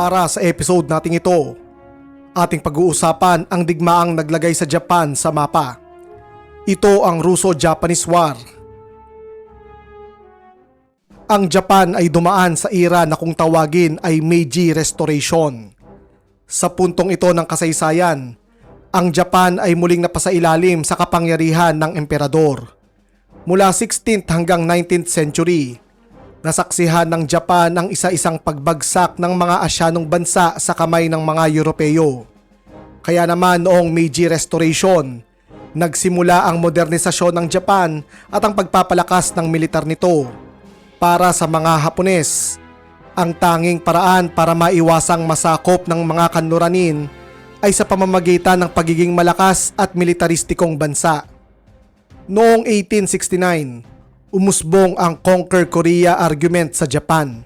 Para sa episode nating ito, ating pag-uusapan ang digmaang naglagay sa Japan sa mapa. Ito ang Russo-Japanese War. Ang Japan ay dumaan sa era na kung tawagin ay Meiji Restoration. Sa puntong ito ng kasaysayan, ang Japan ay muling napasailalim sa kapangyarihan ng emperador. Mula 16th hanggang 19th century, nasaksihan ng Japan ang isa-isang pagbagsak ng mga Asyanong bansa sa kamay ng mga Europeo. Kaya naman noong Meiji Restoration, nagsimula ang modernisasyon ng Japan at ang pagpapalakas ng militar nito. Para sa mga Hapones, ang tanging paraan para maiwasang masakop ng mga kanluranin ay sa pamamagitan ng pagiging malakas at militaristikong bansa. Noong 1869, umusbong ang Conquer Korea argument sa Japan.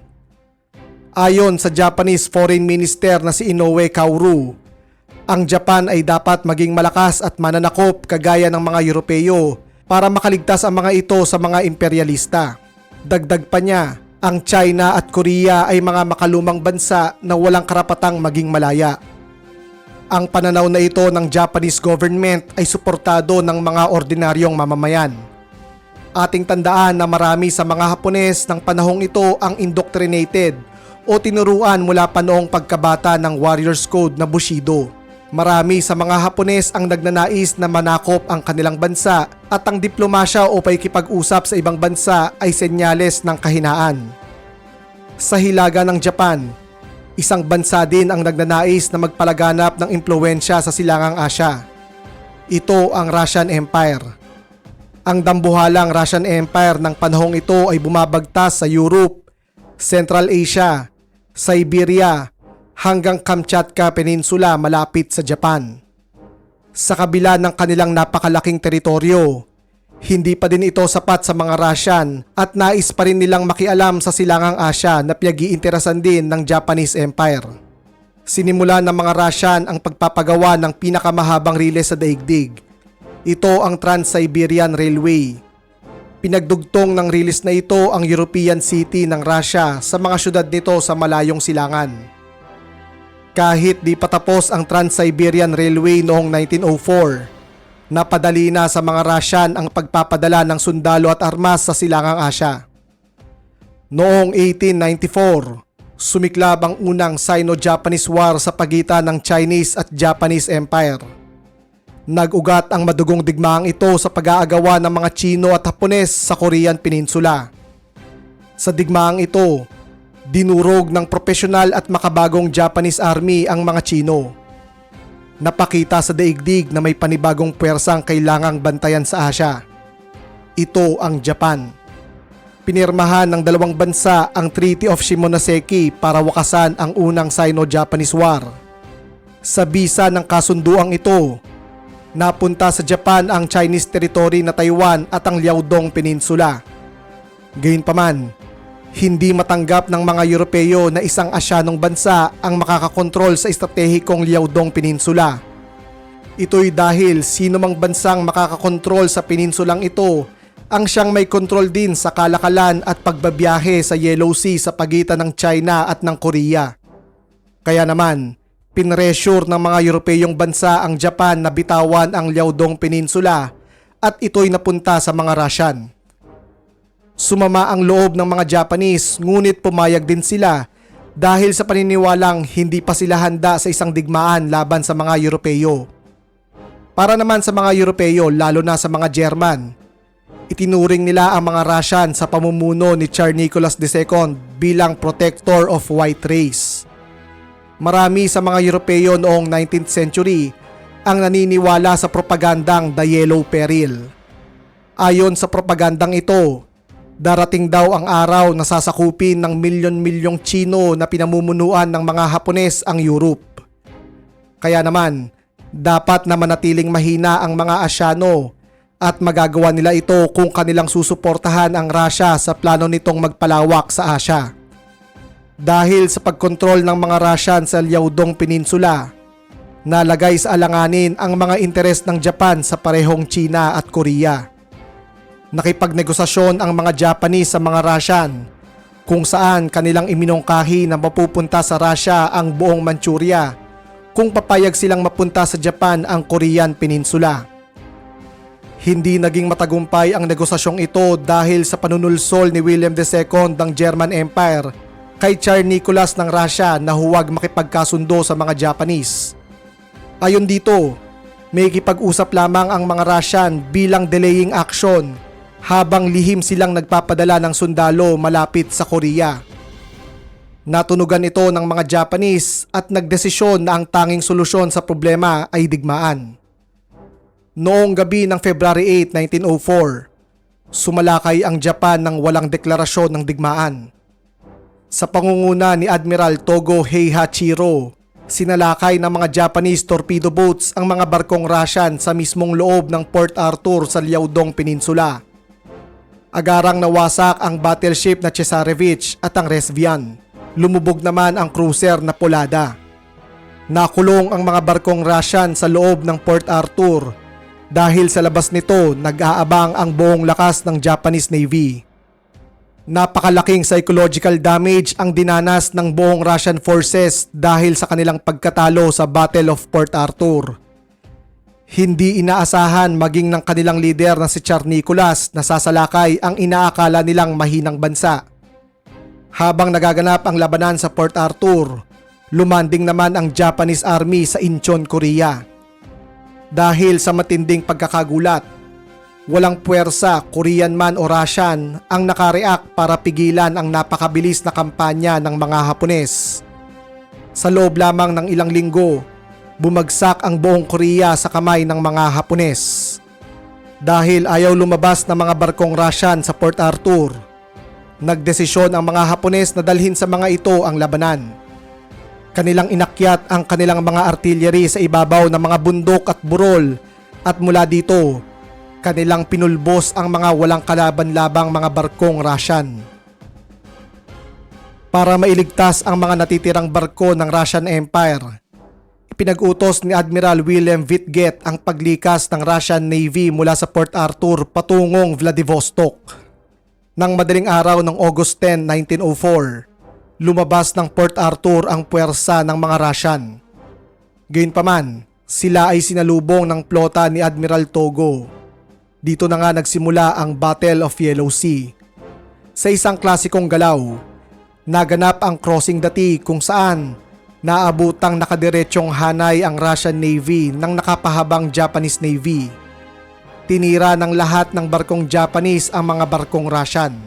Ayon sa Japanese Foreign Minister na si Inoue Kaoru, ang Japan ay dapat maging malakas at mananakop kagaya ng mga Europeo para makaligtas ang mga ito sa mga imperialista. Dagdag pa niya, ang China at Korea ay mga makalumang bansa na walang karapatang maging malaya. Ang pananaw na ito ng Japanese government ay suportado ng mga ordinaryong mamamayan. Ating tandaan na marami sa mga Hapones ng panahong ito ang indoctrinated o tinuruan mula pa noong pagkabata ng Warriors Code na Bushido. Marami sa mga Hapones ang nagnanais na manakop ang kanilang bansa at ang diplomasya o paikipag-usap sa ibang bansa ay senyales ng kahinaan. Sa hilaga ng Japan, isang bansa din ang nagnanais na magpalaganap ng impluensya sa silangang Asya. Ito ang Russian Empire. Ang dambuhalang Russian Empire ng panahong ito ay bumabagtas sa Europe, Central Asia, Siberia, hanggang Kamchatka Peninsula malapit sa Japan. Sa kabila ng kanilang napakalaking teritoryo, hindi pa din ito sapat sa mga Russian at nais pa rin nilang makialam sa silangang Asya na pinag-iinterasan din ng Japanese Empire. Sinimula ng mga Russian ang pagpapagawa ng pinakamahabang riles sa daigdig. Ito ang Trans-Siberian Railway. Pinagdugtong ng riles na ito ang European city ng Russia sa mga syudad nito sa malayong silangan. Kahit di patapos ang Trans-Siberian Railway noong 1904, napadali na sa mga Russian ang pagpapadala ng sundalo at armas sa silangang Asya. Noong 1894, sumiklab ang unang Sino-Japanese War sa pagitan ng Chinese at Japanese Empire. Nag-ugat ang madugong digmaang ito sa pag-aagawa ng mga Chino at Hapones sa Korean Peninsula. Sa digmaang ito, dinurog ng profesional at makabagong Japanese Army ang mga Chino. Napakita sa daigdig na may panibagong puwersang kailangang bantayan sa Asya. Ito ang Japan. Pinirmahan ng dalawang bansa ang Treaty of Shimonoseki para wakasan ang unang Sino-Japanese War. Sa bisa ng kasunduang ito, napunta sa Japan ang Chinese territory na Taiwan at ang Liaodong Peninsula. Gayunpaman, hindi matanggap ng mga Europeo na isang Asyanong bansa ang makakakontrol sa estratehikong Liaodong Peninsula. Ito'y dahil sino mang bansang makakakontrol sa peninsulang ito ang siyang may kontrol din sa kalakalan at pagbabiyahe sa Yellow Sea sa pagitan ng China at ng Korea. Kaya naman, pinressure ng mga Europeyong bansa ang Japan na bitawan ang Liaodong Peninsula at ito'y napunta sa mga Russian. Sumama ang loob ng mga Japanese ngunit pumayag din sila dahil sa paniniwalang hindi pa sila handa sa isang digmaan laban sa mga Europeo. Para naman sa mga Europeo lalo na sa mga German, itinuring nila ang mga Russian sa pamumuno ni Tsar Nicholas II bilang protector of white race. Marami sa mga Europeo noong 19th century ang naniniwala sa propagandang The Yellow Peril. Ayon sa propagandang ito, darating daw ang araw na sasakupin ng milyon-milyong Chino na pinamumunuan ng mga Hapones ang Europe. Kaya naman, dapat na manatiling mahina ang mga Asyano at magagawa nila ito kung kanilang susuportahan ang Russia sa plano nitong magpalawak sa Asya. Dahil sa pagkontrol ng mga Russian sa Liaodong Peninsula, nalagay sa alanganin ang mga interes ng Japan sa parehong China at Korea. Nakipagnegosasyon ang mga Japanese sa mga Russian kung saan kanilang iminungkahi na mapupunta sa Russia ang buong Manchuria kung papayag silang mapunta sa Japan ang Korean Peninsula. Hindi naging matagumpay ang negosasyong ito dahil sa panunulsol ni William II ng German Empire kay Tsar Nicholas ng Russia na huwag makipagkasundo sa mga Japanese. Ayon dito, may kipag-usap lamang ang mga Russian bilang delaying action habang lihim silang nagpapadala ng sundalo malapit sa Korea. Natunugan ito ng mga Japanese at nagdesisyon na ang tanging solusyon sa problema ay digmaan. Noong gabi ng February 8, 1904, sumalakay ang Japan ng walang deklarasyon ng digmaan. Sa pangunguna ni Admiral Togo Heihachiro, sinalakay ng mga Japanese torpedo boats ang mga barkong Russian sa mismong loob ng Port Arthur sa Liaodong Peninsula. Agarang nawasak ang battleship na Cesarevich at ang Resvian. Lumubog naman ang cruiser na Polada. Nakulong ang mga barkong Russian sa loob ng Port Arthur dahil sa labas nito nag-aabang ang buong lakas ng Japanese Navy. Napakalaking psychological damage ang dinanas ng buong Russian forces dahil sa kanilang pagkatalo sa Battle of Port Arthur. Hindi inaasahan maging ng kanilang leader na si Tsar Nicholas na sasalakay ang inaakala nilang mahinang bansa. Habang nagaganap ang labanan sa Port Arthur, lumanding naman ang Japanese Army sa Incheon, Korea. Dahil sa matinding pagkakagulat, walang puwersa, Korean man o Russian, ang nakareact para pigilan ang napakabilis na kampanya ng mga Hapones. Sa loob lamang ng ilang linggo, bumagsak ang buong Korea sa kamay ng mga Hapones. Dahil ayaw lumabas ng mga barkong Russian sa Port Arthur, nagdesisyon ang mga Hapones na dalhin sa mga ito ang labanan. Kanilang inakyat ang kanilang mga artillery sa ibabaw ng mga bundok at burol at mula dito, kanilang pinulbos ang mga walang kalaban-labang mga barkong Russian. Para mailigtas ang mga natitirang barko ng Russian Empire, Pinag-utos ni Admiral William Vitget ang paglikas ng Russian Navy mula sa Port Arthur patungong Vladivostok. Nang madaling araw ng August 10, 1904, lumabas ng Port Arthur ang puwersa ng mga Russian. Gayunpaman, sila ay sinalubong ng plota ni Admiral Togo. Dito na nga nagsimula ang Battle of Yellow Sea. Sa isang klasikong galaw, naganap ang Crossing T kung saan naabutang nakadiretsong hanay ang Russian Navy ng nakapahabang Japanese Navy. Tinira ng lahat ng barkong Japanese ang mga barkong Russian.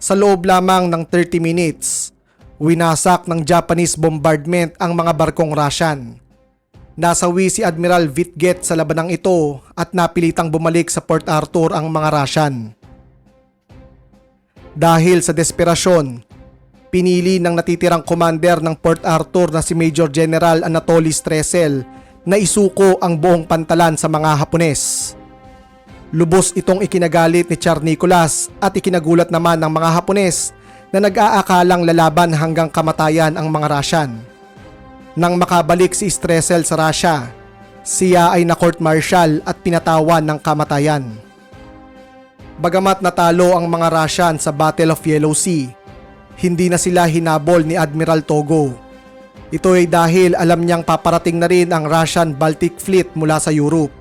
Sa loob lamang ng 30 minutes, winasak ng Japanese bombardment ang mga barkong Russian. Nasawi si Admiral Vitget sa labanang ito at napilitang bumalik sa Port Arthur ang mga Russian. Dahil sa desperasyon, pinili ng natitirang commander ng Port Arthur na si Major General Anatoly Stresel na isuko ang buong pantalan sa mga Hapones. Lubos itong ikinagalit ni Tsar Nicholas at ikinagulat naman ng mga Hapones na nag-aakalang lalaban hanggang kamatayan ang mga Russian. Nang makabalik si Stresel sa Russia, siya ay na court martial at pinatawan ng kamatayan. Bagamat natalo ang mga Russian sa Battle of Yellow Sea, hindi na sila hinabol ni Admiral Togo. Ito ay dahil alam niyang paparating na rin ang Russian Baltic Fleet mula sa Europe.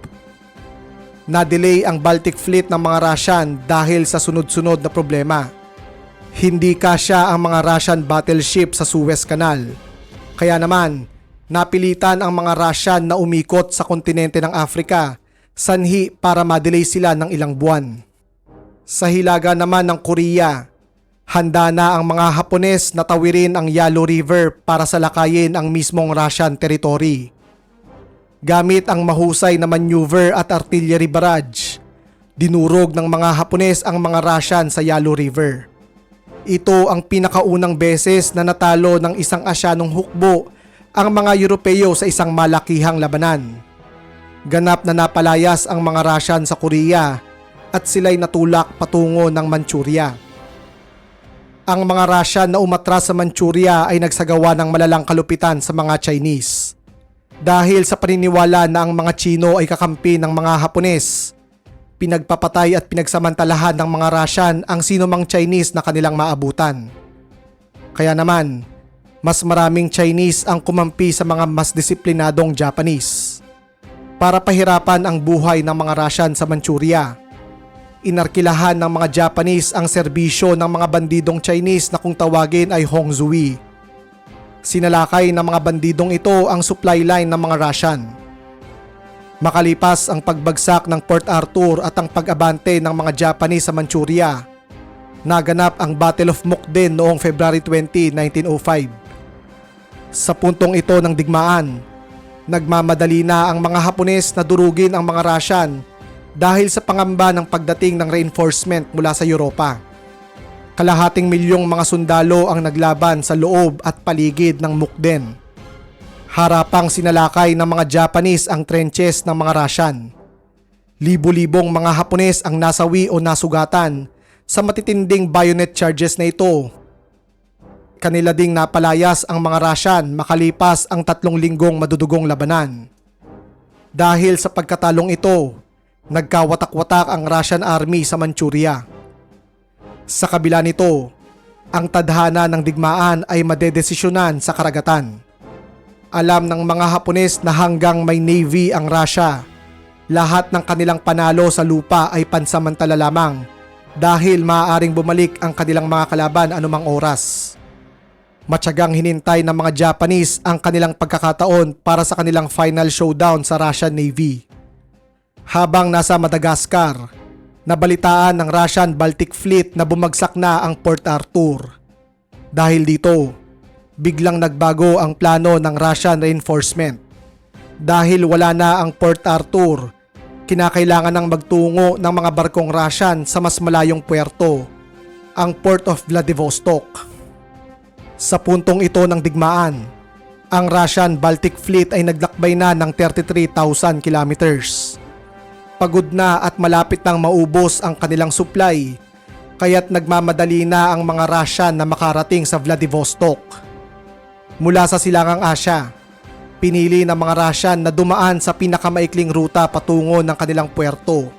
Na-delay ang Baltic Fleet ng mga Russian dahil sa sunod-sunod na problema. Hindi kasya ang mga Russian battleship sa Suez Canal. Kaya naman, napilitan ang mga Russian na umikot sa kontinente ng Afrika sanhi para ma-delay sila ng ilang buwan. Sa hilaga naman ng Korea, Handa na ang mga Hapones na tawirin ang Yalu River para salakayin ang mismong Russian territory. Gamit ang mahusay na maneuver at artillery barrage, dinurog ng mga Hapones ang mga Russian sa Yalu River. Ito ang pinakaunang beses na natalo ng isang Asyanong hukbo ang mga Europeo sa isang malakihang labanan. Ganap na napalayas ang mga Russian sa Korea at sila'y natulak patungo ng Manchuria ang mga Russian na umatras sa Manchuria ay nagsagawa ng malalang kalupitan sa mga Chinese. Dahil sa paniniwala na ang mga Chino ay kakampi ng mga Hapones, pinagpapatay at pinagsamantalahan ng mga Russian ang sino mang Chinese na kanilang maabutan. Kaya naman, mas maraming Chinese ang kumampi sa mga mas disiplinadong Japanese para pahirapan ang buhay ng mga Russian sa Manchuria. Inarkilahan ng mga Japanese ang serbisyo ng mga bandidong Chinese na kung tawagin ay Hongzhui. Sinalakay ng mga bandidong ito ang supply line ng mga Russian. Makalipas ang pagbagsak ng Port Arthur at ang pag-abante ng mga Japanese sa Manchuria, naganap ang Battle of Mukden noong February 20, 1905. Sa puntong ito ng digmaan, nagmamadali na ang mga Hapones na durugin ang mga Russian dahil sa pangamba ng pagdating ng reinforcement mula sa Europa. Kalahating milyong mga sundalo ang naglaban sa loob at paligid ng Mukden. Harapang sinalakay ng mga Japanese ang trenches ng mga Russian. Libo-libong mga Hapones ang nasawi o nasugatan sa matitinding bayonet charges na ito. Kanila ding napalayas ang mga Russian makalipas ang tatlong linggong madudugong labanan. Dahil sa pagkatalong ito, nagkawatak-watak ang Russian army sa Manchuria. Sa kabila nito, ang tadhana ng digmaan ay madedesisyonan sa karagatan. Alam ng mga Hapones na hanggang may navy ang Russia, lahat ng kanilang panalo sa lupa ay pansamantala lamang dahil maaaring bumalik ang kanilang mga kalaban anumang oras. Matyagang hinintay ng mga Japanese ang kanilang pagkakataon para sa kanilang final showdown sa Russian Navy. Habang nasa Madagascar, nabalitaan ng Russian Baltic Fleet na bumagsak na ang Port Arthur. Dahil dito, biglang nagbago ang plano ng Russian reinforcement. Dahil wala na ang Port Arthur, kinakailangan ng magtungo ng mga barkong Russian sa mas malayong puerto, ang Port of Vladivostok. Sa puntong ito ng digmaan, ang Russian Baltic Fleet ay naglakbay na ng 33,000 kilometers. Pagod na at malapit nang maubos ang kanilang supply, kaya't nagmamadali na ang mga Russian na makarating sa Vladivostok. Mula sa Silangang Asya, pinili ng mga Russian na dumaan sa pinakamaikling ruta patungo ng kanilang puerto.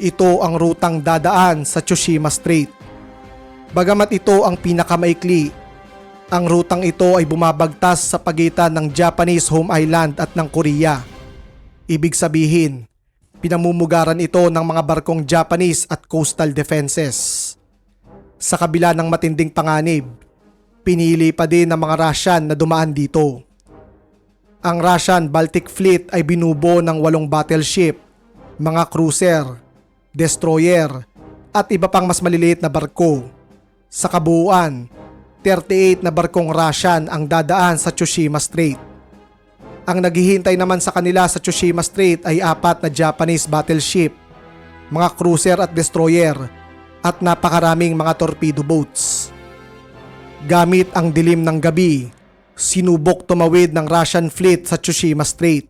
Ito ang rutang dadaan sa Tsushima Strait. Bagamat ito ang pinakamaikli, ang rutang ito ay bumabagtas sa pagitan ng Japanese home island at ng Korea. Ibig sabihin, pinamumugaran ito ng mga barkong Japanese at coastal defenses. Sa kabila ng matinding panganib, pinili pa din ng mga Russian na dumaan dito. Ang Russian Baltic Fleet ay binubo ng walong battleship, mga cruiser, destroyer, at iba pang mas maliliit na barko. Sa kabuuan, 38 na barkong Russian ang dadaan sa Tsushima Strait. Ang naghihintay naman sa kanila sa Tsushima Strait ay apat na Japanese battleship, mga cruiser at destroyer, at napakaraming mga torpedo boats. Gamit ang dilim ng gabi, sinubok tumawid ng Russian fleet sa Tsushima Strait.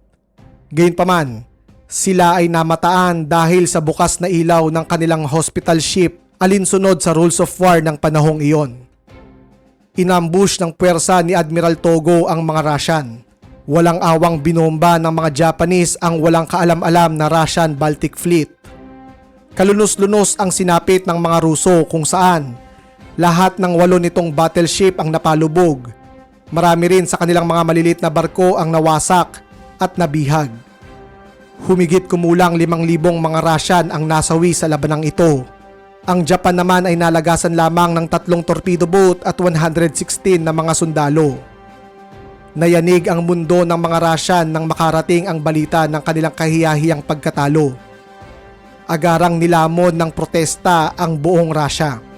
Gayunpaman, sila ay namataan dahil sa bukas na ilaw ng kanilang hospital ship alinsunod sa rules of war ng panahong iyon. Inambush ng puwersa ni Admiral Togo ang mga Russian. Walang awang binomba ng mga Japanese ang walang kaalam-alam na Russian Baltic Fleet. Kalunos-lunos ang sinapit ng mga Ruso kung saan lahat ng walo nitong battleship ang napalubog. Marami rin sa kanilang mga malilit na barko ang nawasak at nabihag. Humigit kumulang 5,000 mga Russian ang nasawi sa labanang ito ang Japan naman ay nalagasan lamang ng tatlong torpedo boat at 116 na mga sundalo. Nayanig ang mundo ng mga Russian nang makarating ang balita ng kanilang kahiyahiyang pagkatalo. Agarang nilamon ng protesta ang buong Russia.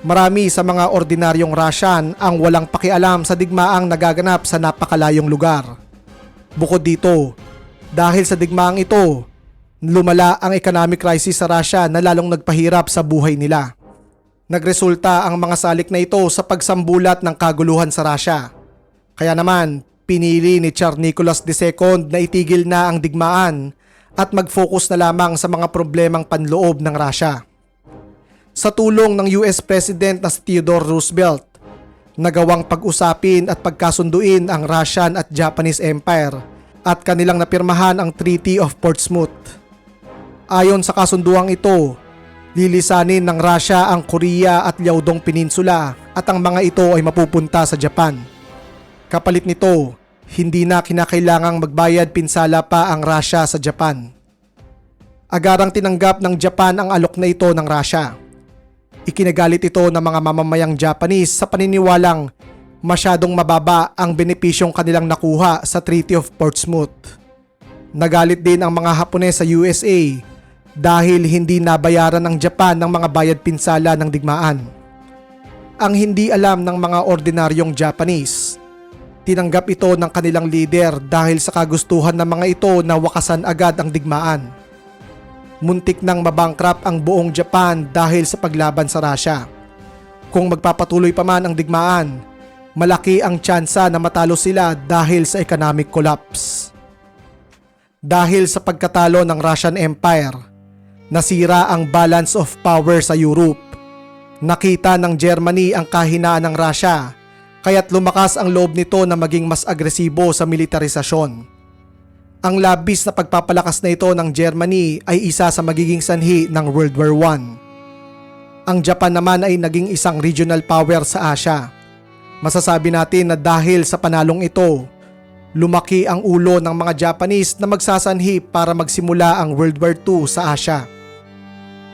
Marami sa mga ordinaryong Russian ang walang pakialam sa digmaang nagaganap sa napakalayong lugar. Bukod dito, dahil sa digmaang ito, lumala ang economic crisis sa Russia na lalong nagpahirap sa buhay nila. Nagresulta ang mga salik na ito sa pagsambulat ng kaguluhan sa Russia. Kaya naman, pinili ni Tsar Nicholas II na itigil na ang digmaan at mag-focus na lamang sa mga problemang panloob ng Russia. Sa tulong ng US President na si Theodore Roosevelt, nagawang pag-usapin at pagkasunduin ang Russian at Japanese Empire at kanilang napirmahan ang Treaty of Portsmouth Ayon sa kasunduang ito, lilisanin ng Russia ang Korea at Liaodong Peninsula at ang mga ito ay mapupunta sa Japan. Kapalit nito, hindi na kinakailangang magbayad pinsala pa ang Russia sa Japan. Agarang tinanggap ng Japan ang alok na ito ng Russia. Ikinagalit ito ng mga mamamayang Japanese sa paniniwalang masyadong mababa ang benepisyong kanilang nakuha sa Treaty of Portsmouth. Nagalit din ang mga Hapones sa USA dahil hindi nabayaran ng Japan ng mga bayad pinsala ng digmaan. Ang hindi alam ng mga ordinaryong Japanese, tinanggap ito ng kanilang leader dahil sa kagustuhan ng mga ito na wakasan agad ang digmaan. Muntik nang mabangkrap ang buong Japan dahil sa paglaban sa Russia. Kung magpapatuloy pa man ang digmaan, malaki ang tsansa na matalo sila dahil sa economic collapse. Dahil sa pagkatalo ng Russian Empire, nasira ang balance of power sa Europe. Nakita ng Germany ang kahinaan ng Russia, kaya't lumakas ang loob nito na maging mas agresibo sa militarisasyon. Ang labis na pagpapalakas na ito ng Germany ay isa sa magiging sanhi ng World War I. Ang Japan naman ay naging isang regional power sa Asia. Masasabi natin na dahil sa panalong ito, lumaki ang ulo ng mga Japanese na magsasanhi para magsimula ang World War II sa Asia.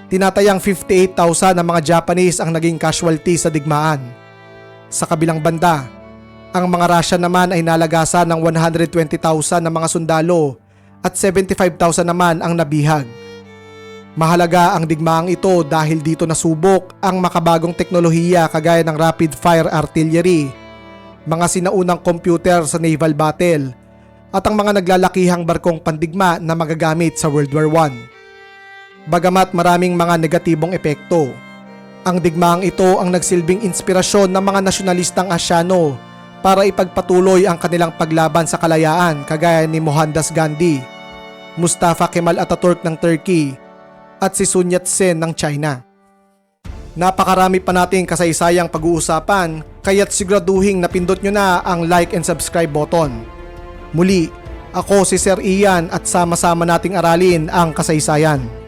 Tinatayang 58,000 na mga Japanese ang naging casualty sa digmaan. Sa kabilang banda, ang mga Russian naman ay nalagasan ng 120,000 na mga sundalo at 75,000 naman ang nabihag. Mahalaga ang digmaang ito dahil dito nasubok ang makabagong teknolohiya kagaya ng rapid fire artillery, mga sinaunang computer sa naval battle, at ang mga naglalakihang barkong pandigma na magagamit sa World War I. Bagamat maraming mga negatibong epekto, ang digmaang ito ang nagsilbing inspirasyon ng mga nasyonalistang Asyano para ipagpatuloy ang kanilang paglaban sa kalayaan kagaya ni Mohandas Gandhi, Mustafa Kemal Ataturk ng Turkey, at si Sun Yat-sen ng China. Napakarami pa nating kasaysayang pag-uusapan kaya't siguraduhin napindot nyo na ang like and subscribe button. Muli, ako si Sir Ian at sama-sama nating aralin ang kasaysayan.